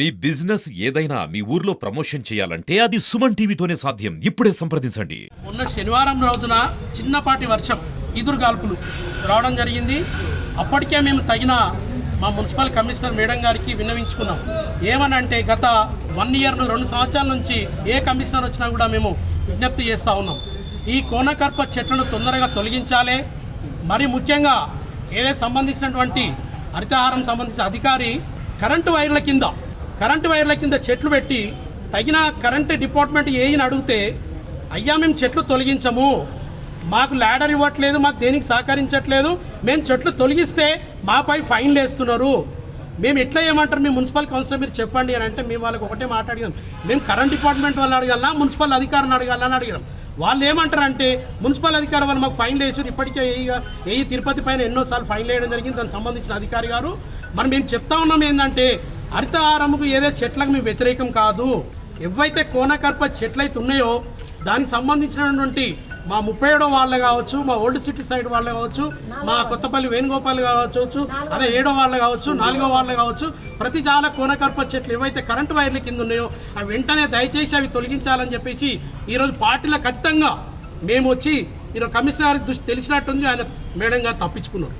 మీ business ఏదైనా మీ ఊర్లో promotion చేయాలంటే అది సుమన్ టీవీతోనే సాధ్యం. ఇప్పుడే సంప్రదించండి. ఉన్న శనివారం రోజున చిన్నపాటి వర్షం ఎదురుగాల్పులు రావడం జరిగింది. అప్పటికే మేము తగిన మా మున్సిపల్ కమిషనర్ మేడం గారికి విన్నవించుకున్నాం. ఏమనంటే గత వన్ ఇయర్ రెండు సంవత్సరాల నుంచి ఏ కమిషనర్ వచ్చినా కూడా మేము విజ్ఞప్తి చేస్తూ ఉన్నాం. ఈ కోనకర్ప చెట్లను తొందరగా తొలగించాలి. మరి ముఖ్యంగా ఏదైతే సంబంధించినటువంటి హరితహారం సంబంధించిన అధికారి కరెంటు వైర్ల కింద కరెంటు వైర్ల కింద చెట్లు పెట్టి తగిన కరెంటు డిపార్ట్మెంట్ ఏఈని అడిగితే అయ్యా మేము చెట్లు తొలగించము. మాకు ల్యాడర్ ఇవ్వట్లేదు మాకు దేనికి సహకరించట్లేదు. మేము చెట్లు తొలగిస్తే మాపై ఫైన్లు వేస్తున్నారు. మేము ఎట్లా ఏమంటారు? మీ మున్సిపల్ కౌన్సిలర్ మీరు చెప్పండి. అని అంటే మేము వాళ్ళకి ఒకటే మాట్లాడినాం మేము కరెంట్ డిపార్ట్మెంట్ వాళ్ళు అడగాలా మున్సిపల్ అధికారిని అడగాలని? అడిగాం. వాళ్ళు ఏమంటారంటే మున్సిపల్ అధికారి వాళ్ళు మాకు ఫైన్లు వేసారు ఇప్పటికే ఏ తిరుపతి పైన ఎన్నోసార్లు ఫైన్లు వేయడం జరిగింది. దానికి సంబంధించిన అధికారి గారు. మరి మేము చెప్తా ఉన్నాం ఏంటంటే హరితహారముకు ఏదే చెట్లకు మేము వ్యతిరేకం కాదు. ఎవైతే కోనకర్ప చెట్లయితే ఉన్నాయో దానికి సంబంధించినటువంటి మా ముప్పై ఏడో వాళ్ళు కావచ్చు మా ఓల్డ్ సిటీ సైడ్ వాళ్ళు కావచ్చు మా కొత్తపల్లి వేణుగోపాల్ కావచ్చు అదే ఏడో వాళ్ళు కావచ్చు నాలుగో వాళ్ళు కావచ్చు ప్రతి జాల కోనకర్ప చెట్లు ఏవైతే కరెంటు వైర్ల కింద ఉన్నాయో అవి వెంటనే దయచేసి అవి తొలగించాలని చెప్పేసి ఈరోజు పార్టీలో ఖచ్చితంగా మేము వచ్చి ఈరోజు కమిషనర్ దృష్టి తెలిసినట్టుంది ఆయన మేడం గారు తప్పించుకున్నారు.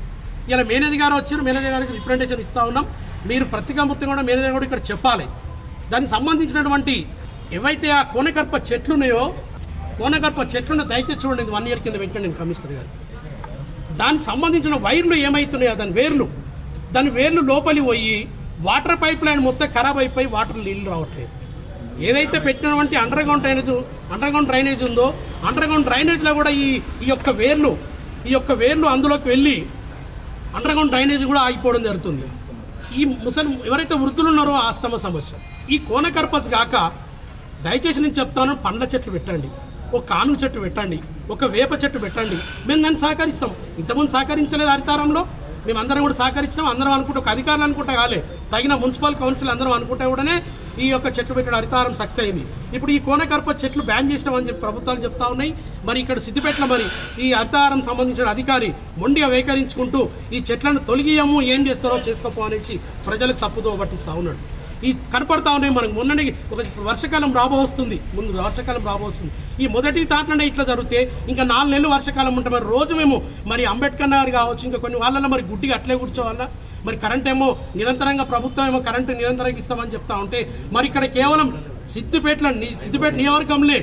ఇలా మేనేజర్ గారు వచ్చారు మేనేజర్ గారికి రిప్రజెంటేషన్ ఇస్తా ఉన్నాం. మీరు ప్రతికామూర్తి కూడా మేనేజర్ కూడా ఇక్కడ చెప్పాలి. దానికి సంబంధించినటువంటి ఏవైతే ఆ కోనకర్ప చెట్లు ఉన్నాయో కోనకర్ప చెట్లను దయచేసి చూడండి వన్ ఇయర్ కింద పెట్టండి నేను కమిషనర్ గారు. దానికి సంబంధించిన వైర్లు ఏమవుతున్నాయో దాని వేర్లు దాని వేర్లు లోపలి పోయి వాటర్ పైప్ లైన్ మొత్తం ఖరాబ్ అయిపోయి వాటర్ నీళ్ళు రావట్లేదు. ఏదైతే పెట్టినటువంటి under ground drainage under ground drainage ఉందో అండర్ గ్రౌండ్ డ్రైనేజ్లో కూడా ఈ ఈ యొక్క వేర్లు ఈ యొక్క వేర్లు అందులోకి వెళ్ళి అండర్ గ్రౌండ్ డ్రైనేజ్ కూడా ఆగిపోవడం జరుగుతుంది. ఈ ముసలి ఎవరైతే వృద్ధులు ఉన్నారో ఆస్తమ సమస్య. ఈ కోనకర్పస్ కాక దయచేసి నేను చెప్తాను పండ్ల చెట్లు పెట్టండి ఒక కాను చెట్టు పెట్టండి ఒక వేప చెట్టు పెట్టండి. మేము దాన్ని సహకరిస్తాం. ఇంతకుముందు సహకరించలేదు హరితారంలో. మేము అందరం కూడా సహకరించినాం. అందరం అనుకుంటే ఒక అధికారులు అనుకుంటా కాలే. తగిన మున్సిపల్ కౌన్సిల్ అందరం అనుకుంటే కూడానే ఈ యొక్క చెట్లు పెట్టడం హరితారం సక్సెస్ అయింది. ఇప్పుడు ఈ కోనకర్ప చెట్లు బ్యాన్ చేసినామని చెప్పి ప్రభుత్వాలు చెప్తా ఉన్నాయి. మరి ఇక్కడ సిద్దిపేటలో మరి ఈ హరితారం సంబంధించిన అధికారి మొండిగా వేకరించుకుంటూ ఈ చెట్లను తొలగియము ఏం చేస్తారో చేసుకోపో అనేసి ప్రజలకు తప్పుతో పట్టిస్తా ఉన్నాడు ఈ కనపడతా ఉన్నాయి మనకు. మొన్ననే ఒక వర్షాకాలం రాబో వస్తుంది. ముందు వర్షాకాలం రాబో వస్తుంది. ఈ మొదటి దాంట్లోనే ఇట్లా జరిగితే ఇంకా నాలుగు నెలలు వర్షాకాలం ఉంటే మరి రోజు మేము మరి అంబేద్కర్ నగర్ కావచ్చు ఇంకా కొన్ని వాళ్ళ మరి గుడ్డిగా అట్లే కూర్చోవాలా? మరి కరెంట్ ఏమో నిరంతరంగా ప్రభుత్వం ఏమో కరెంటు నిరంతరంగా ఇస్తామని చెప్తా ఉంటే మరి ఇక్కడ కేవలం సిద్దిపేటలో సిద్దిపేట నియోజకవర్గంలో